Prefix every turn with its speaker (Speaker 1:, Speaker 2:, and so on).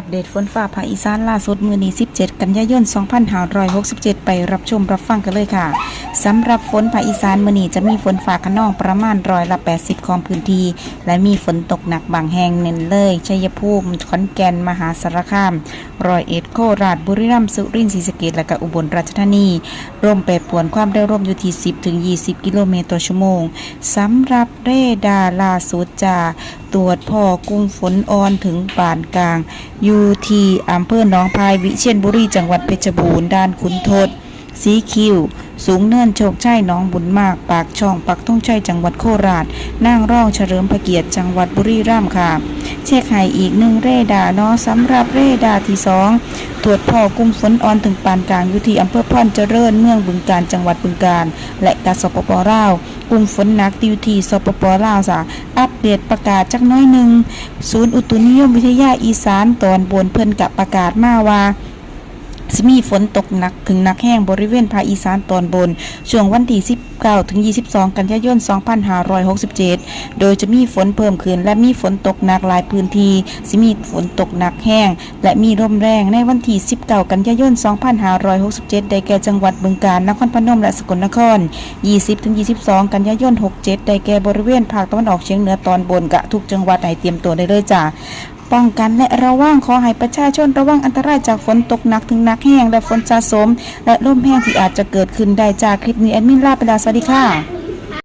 Speaker 1: อัปเดตฝนฟ้าภาคอีสานล่าสุดมือนี้ 17 กันยายน 2567 ไปรับชมรับฟังกันเลยค่ะ สำหรับฝนภาคอีสานมือนี้จะมีฝนฟ้าขนองประมาณร้อยละ 80 ของพื้นที่ และมีฝนตกหนักบางแห่งเน้นเลยชัยภูมิขอนแก่นมหาสารคามร้อยเอ็ดโคราชบุรีรัมย์สุรินทร์ศรีสะเกษและก็อุบลราชธานีลมแปรปรวนความเร็วลมอยู่ที่ 10 ถึง 20 กิโลเมตรต่อชั่วโมงสำหรับเรดาร์ลาสุดจะตรวจพ่อกุ้งฝนอ่อนถึงปานกลาง อยู่ที่อำเภอหนองพายวิเชียรบุรีจังหวัดเพชรบูรณ์ด้านขุนทดสีคิว สูงเนินโชคชัยน้องบุญมาก ปากช่องปักทุ่งชัยจังหวัดโคราชนั่งร่องเฉลิมพระเกียรติจังหวัดบุรีรัมย์ค่ะ เช็คให้อีกหนึ่งเรดาร์เนาะสำหรับเรดาร์ที่สองตรวจพ่อกุ้งฝนอ่อนถึงปานกลางอยู่ที่อำเภอพรเจริญเมืองบึงการจังหวัดบึงการ และกาสปปลาวกรุงฝนหนักติวทีสปปลาวจ้ะอัปเดตประกาศจักน้อยหนึ่งศูนย์อุตุนิยมวิทยาอีสานตอนบนเพิ่นกับประกาศมาว่า สิมีฝนตกหนักถึงหนักแห้งบริเวณภาคอีสานตอนบน ช่วงวันที่ 19 ถึง 22 กันยายน 2567 โดยจะมีฝนเพิ่มขึ้น และมีฝนตกหนักหลายพื้นที่ สิมีฝนตกหนักแห้ง และมีลมแรงในวันที่ 19 กันยายน 2567 ได้แก่จังหวัดบึงกาฬ นครพนม และสกลนคร 20 ถึง 22 กันยายน 67 ได้แก่บริเวณภาคตะวันออกเฉียงเหนือตอนบนกะทุกจังหวัดให้เตรียมตัวได้เลยจ้า ป้องกันและระวังขอให้ประชาชนระวังอันตรายจากฝนตกหนักถึงหนักแห้งและฝนสะสม และลมแห้งที่อาจจะเกิดขึ้นได้จากคลิปนี้แอดมินลาไปแล้วสวัสดีค่ะ